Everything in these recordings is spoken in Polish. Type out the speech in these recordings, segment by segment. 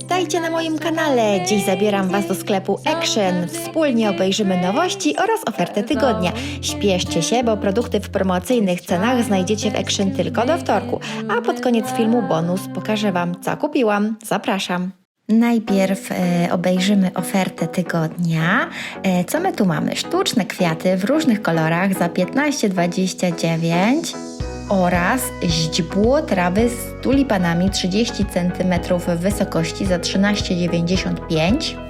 Witajcie na moim kanale. Dziś zabieram Was do sklepu Action. Wspólnie obejrzymy nowości oraz ofertę tygodnia. Śpieszcie się, bo produkty w promocyjnych cenach znajdziecie w Action tylko do wtorku. A pod koniec filmu bonus pokażę Wam, co kupiłam. Zapraszam. Najpierw e, obejrzymy ofertę tygodnia. E, co my tu mamy? Sztuczne kwiaty w różnych kolorach za 15,29 oraz źdźbło trawy z tulipanami 30 cm wysokości za 13,95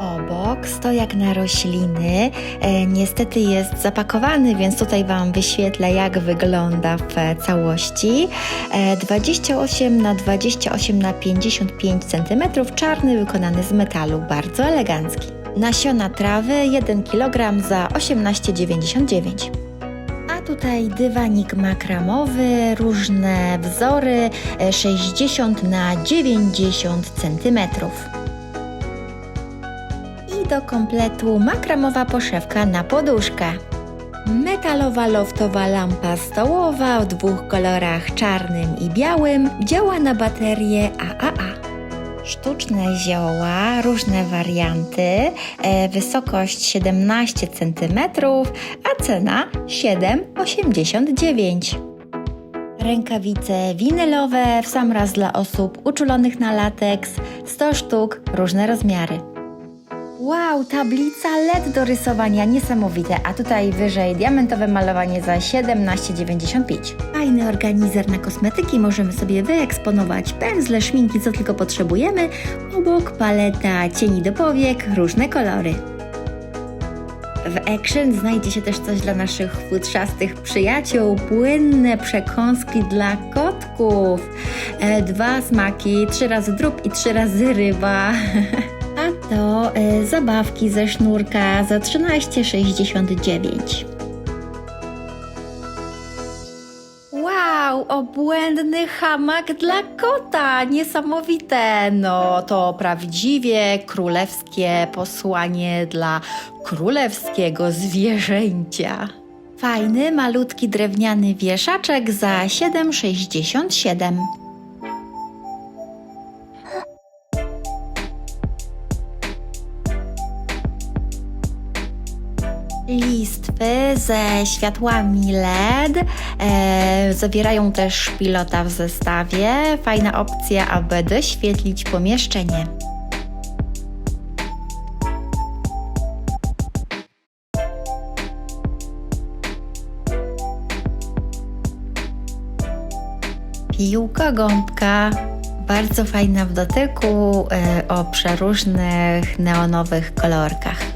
obok stojak na rośliny. E, niestety jest zapakowany, więc tutaj Wam wyświetlę, jak wygląda w całości. E, 28 na 28 na 55 cm, czarny, wykonany z metalu, bardzo elegancki. Nasiona trawy 1 kg za 18,99 a tutaj dywanik makramowy, różne wzory, e, 60 na 90 cm. I do kompletu makramowa poszewka na poduszkę. Metalowa loftowa lampa stołowa w dwóch kolorach czarnym i białym działa na baterię AAA. Sztuczne zioła, różne warianty, e, wysokość 17 cm, a cena 7,89. Rękawice winylowe w sam raz dla osób uczulonych na lateks, 100 sztuk, różne rozmiary. Wow, tablica LED do rysowania, niesamowite. A tutaj wyżej diamentowe malowanie za 17,95. Fajny organizer na kosmetyki, możemy sobie wyeksponować pędzle, szminki, co tylko potrzebujemy. Obok paleta cieni do powiek, różne kolory. W Action znajdzie się też coś dla naszych futrzastych przyjaciół. Płynne przekąski dla kotków. E, dwa smaki, trzy razy drób i trzy razy ryba. To e, zabawki ze sznurka za 13,69. Wow, obłędny hamak dla kota! Niesamowite! No to prawdziwie królewskie posłanie dla królewskiego zwierzęcia. Fajny, malutki drewniany wieszaczek za 7,67. Listwy ze światłami LED e, zawierają też pilota w zestawie. Fajna opcja, aby doświetlić pomieszczenie. Piłka gąbka, bardzo fajna w dotyku, e, o przeróżnych neonowych kolorkach.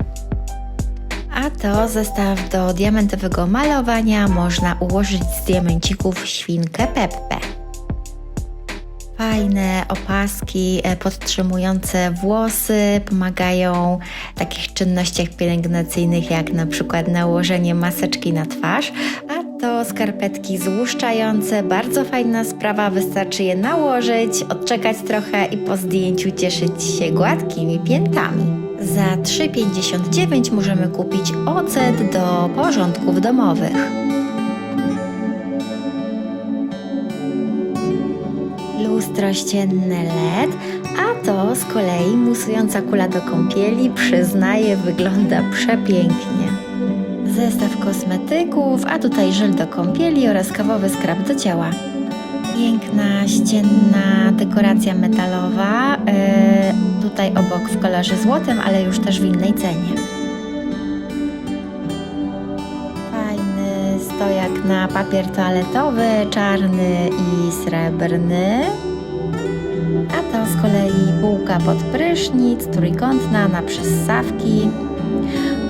To zestaw do diamentowego malowania. Można ułożyć z diamencików świnkę Peppę. Fajne opaski e, podtrzymujące włosy pomagają w takich czynnościach pielęgnacyjnych, jak na przykład nałożenie maseczki na twarz, a to skarpetki złuszczające. Bardzo fajna sprawa, wystarczy je nałożyć, odczekać trochę i po zdjęciu cieszyć się gładkimi piętami. Za 3,59 możemy kupić ocet do porządków domowych. Lustro ścienne LED, a to z kolei musująca kula do kąpieli, przyznaję, wygląda przepięknie. Zestaw kosmetyków, a tutaj żel do kąpieli oraz kawowy skrab do ciała. Piękna, ścienna dekoracja metalowa. Tutaj obok w kolorze złotym, ale już też w innej cenie. Fajny stojak na papier toaletowy, czarny i srebrny. A to z kolei bułka pod prysznic, trójkątna na przyssawki.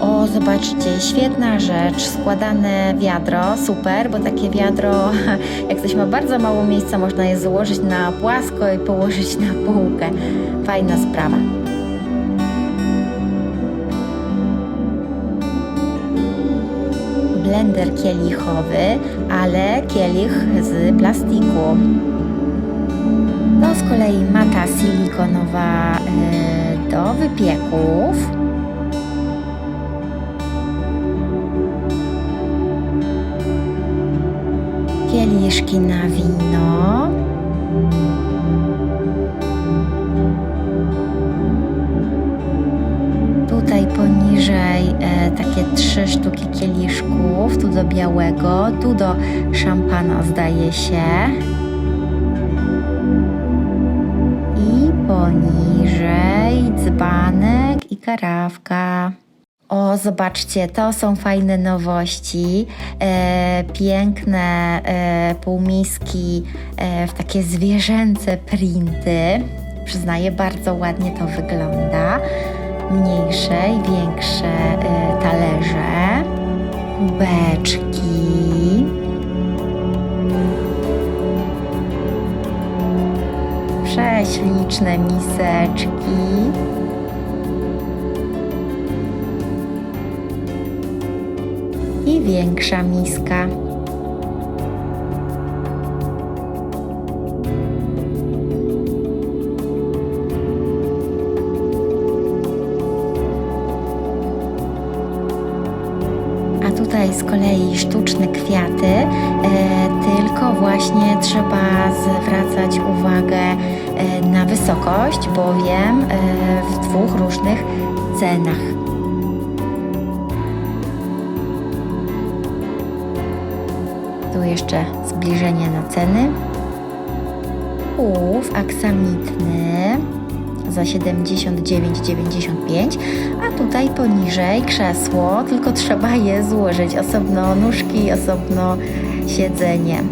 O, zobaczcie, świetna rzecz, składane wiadro, super, bo takie wiadro, jak ktoś ma bardzo mało miejsca, można je złożyć na płasko i położyć na półkę. Fajna sprawa. Blender kielichowy, ale kielich z plastiku. To z kolei mata silikonowa y, do wypieków. kieliszki na wino. Tutaj poniżej e, takie trzy sztuki kieliszków, tu do białego, tu do szampana zdaje się. I poniżej dzbanek i karawka. O, zobaczcie, to są fajne nowości. E, piękne e, półmiski e, w takie zwierzęce printy. Przyznaję, bardzo ładnie to wygląda. Mniejsze i większe e, talerze, kubeczki. Prześliczne miseczki. Większa miska. A tutaj z kolei sztuczne kwiaty, e, tylko właśnie trzeba zwracać uwagę e, na wysokość, bowiem e, w dwóch różnych cenach. Tu jeszcze zbliżenie na ceny. Płów aksamitny za 79,95, a tutaj poniżej krzesło, tylko trzeba je złożyć osobno nóżki, osobno siedzenie.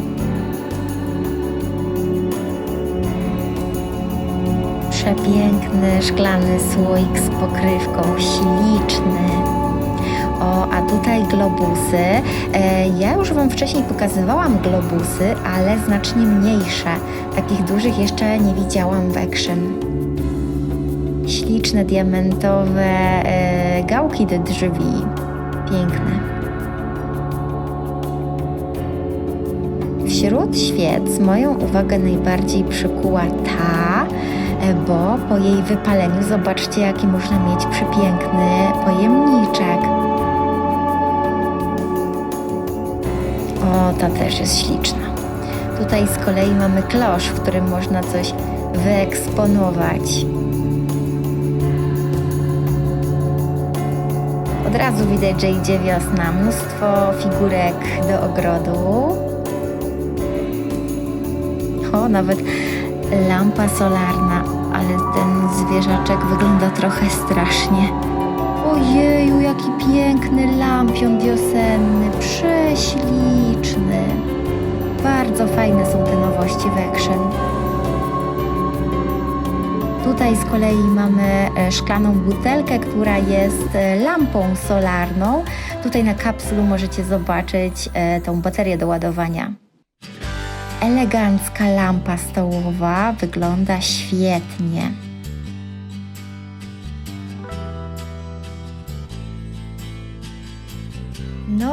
Przepiękny szklany słoik z pokrywką, śliczny. O, a tutaj globusy. E, ja już Wam wcześniej pokazywałam globusy, ale znacznie mniejsze. Takich dużych jeszcze nie widziałam w Action. Śliczne, diamentowe e, gałki do drzwi. Piękne. Wśród świec moją uwagę najbardziej przykuła ta, e, bo po jej wypaleniu zobaczcie, jaki można mieć przepiękny pojemniczek. O, ta też jest śliczna. Tutaj z kolei mamy klosz, w którym można coś wyeksponować. Od razu widać, że idzie wiosna. Mnóstwo figurek do ogrodu. O, nawet lampa solarna, ale ten zwierzaczek wygląda trochę strasznie. Ojeju, jaki piękny lampion wiosenny, prześliczny. Bardzo fajne są te nowości w Action. Tutaj z kolei mamy e, szklaną butelkę, która jest e, lampą solarną. Tutaj na kapsulu możecie zobaczyć e, tą baterię do ładowania. Elegancka lampa stołowa wygląda świetnie.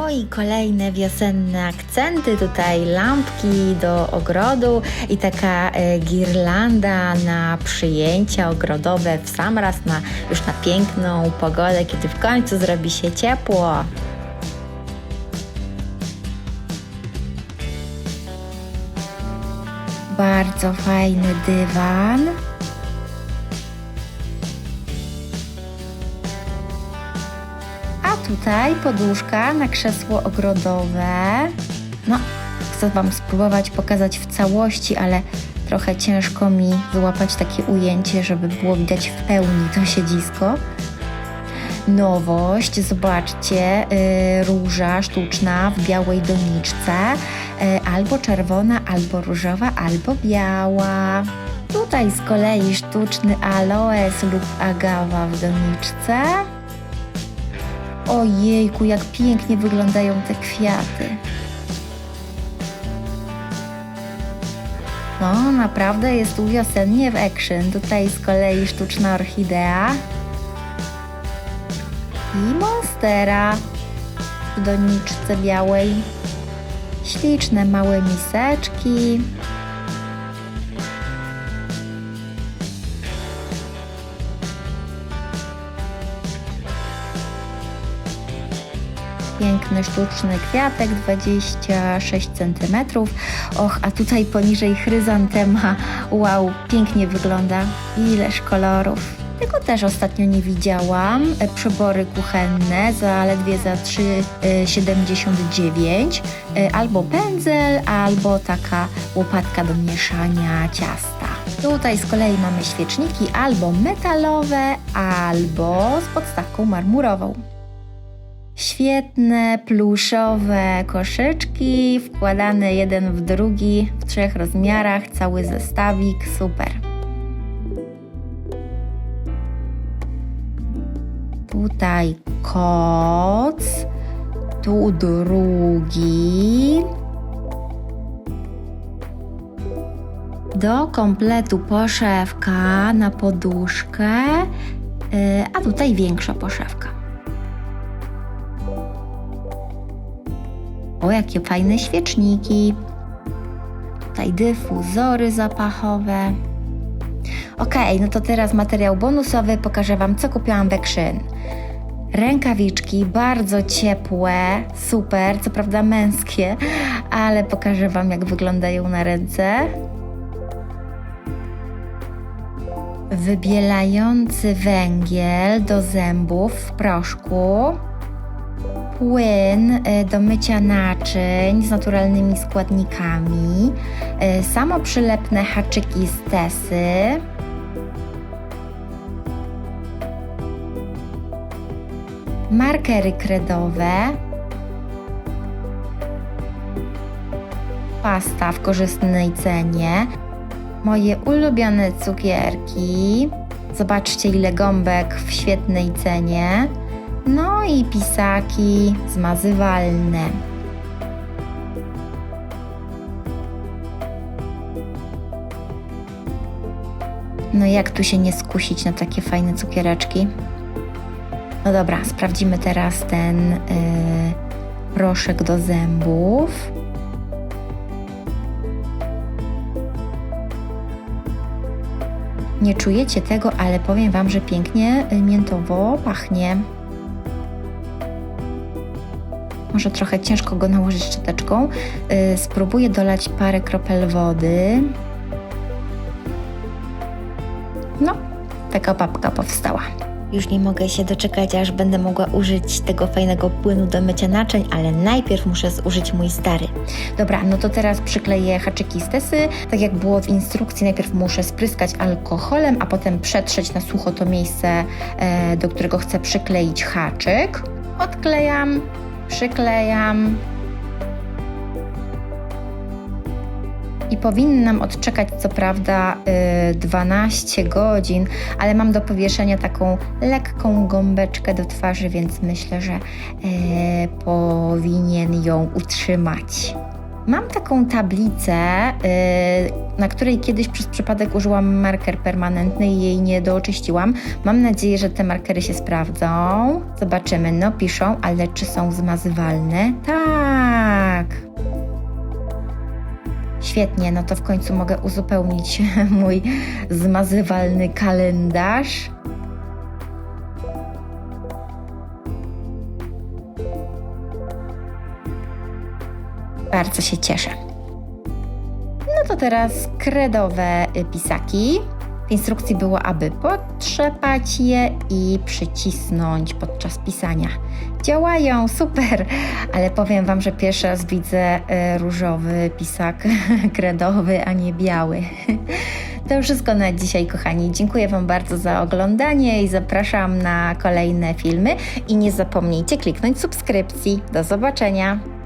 No i kolejne wiosenne akcenty, tutaj lampki do ogrodu i taka e, girlanda na przyjęcia ogrodowe w sam raz, na, już na piękną pogodę, kiedy w końcu zrobi się ciepło. Bardzo fajny dywan. Tutaj poduszka na krzesło ogrodowe. No, chcę Wam spróbować pokazać w całości, ale trochę ciężko mi wyłapać takie ujęcie, żeby było widać w pełni to siedzisko. Nowość, zobaczcie, y, róża sztuczna w białej doniczce, y, albo czerwona, albo różowa, albo biała. Tutaj z kolei sztuczny aloes lub agawa w doniczce. Ojejku, jak pięknie wyglądają te kwiaty. No, naprawdę jest tu wiosennie w action. Tutaj z kolei sztuczna orchidea. I monstera w doniczce białej. Śliczne małe miseczki. Piękny sztuczny kwiatek, 26 cm. Och, a tutaj poniżej chryzantema. Wow, pięknie wygląda. Ileż kolorów. Tego też ostatnio nie widziałam. E, Przybory kuchenne zaledwie za 3,79 E, albo pędzel, albo taka łopatka do mieszania ciasta. Tutaj z kolei mamy świeczniki albo metalowe, albo z podstawką marmurową. Świetne, pluszowe koszyczki, wkładane jeden w drugi w trzech rozmiarach, cały zestawik, super. Tutaj koc, tu drugi. Do kompletu poszewka na poduszkę, yy, a tutaj większa poszewka. O, jakie fajne świeczniki. Tutaj dyfuzory zapachowe. Ok, no to teraz materiał bonusowy. Pokażę Wam, co kupiłam w Action. Rękawiczki bardzo ciepłe, super, co prawda męskie, ale pokażę Wam, jak wyglądają na ręce. Wybielający węgiel do zębów w proszku płyn y, do mycia naczyń z naturalnymi składnikami, y, samoprzylepne haczyki z Tesy, markery kredowe, pasta w korzystnej cenie, moje ulubione cukierki. Zobaczcie ile gąbek w świetnej cenie. No i pisaki zmazywalne. No jak tu się nie skusić na takie fajne cukiereczki? No dobra, sprawdzimy teraz ten yy, proszek do zębów. Nie czujecie tego, ale powiem Wam, że pięknie y, miętowo pachnie. Może trochę ciężko go nałożyć szczoteczką. Yy, spróbuję dolać parę kropel wody. No, taka papka powstała. Już nie mogę się doczekać, aż będę mogła użyć tego fajnego płynu do mycia naczyń, ale najpierw muszę zużyć mój stary. Dobra, no to teraz przykleję haczyki z Tesy. Tak jak było w instrukcji, najpierw muszę spryskać alkoholem, a potem przetrzeć na sucho to miejsce, e, do którego chcę przykleić haczyk. Odklejam, przyklejam. I powinnam odczekać co prawda y, 12 godzin, ale mam do powieszenia taką lekką gąbeczkę do twarzy, więc myślę, że y, powinien ją utrzymać. Mam taką tablicę, y, na której kiedyś przez przypadek użyłam marker permanentny i jej nie dooczyściłam. Mam nadzieję, że te markery się sprawdzą. Zobaczymy. No piszą, ale czy są zmazywalne? Tak. Świetnie, no to w końcu mogę uzupełnić mój zmazywalny kalendarz. Bardzo się cieszę. No to teraz kredowe pisaki. W instrukcji było, aby potrzepać je i przycisnąć podczas pisania. Działają, super, ale powiem Wam, że pierwszy raz widzę y, różowy pisak kredowy, a nie biały. To wszystko na dzisiaj, kochani. Dziękuję Wam bardzo za oglądanie i zapraszam na kolejne filmy. I nie zapomnijcie kliknąć subskrypcji. Do zobaczenia.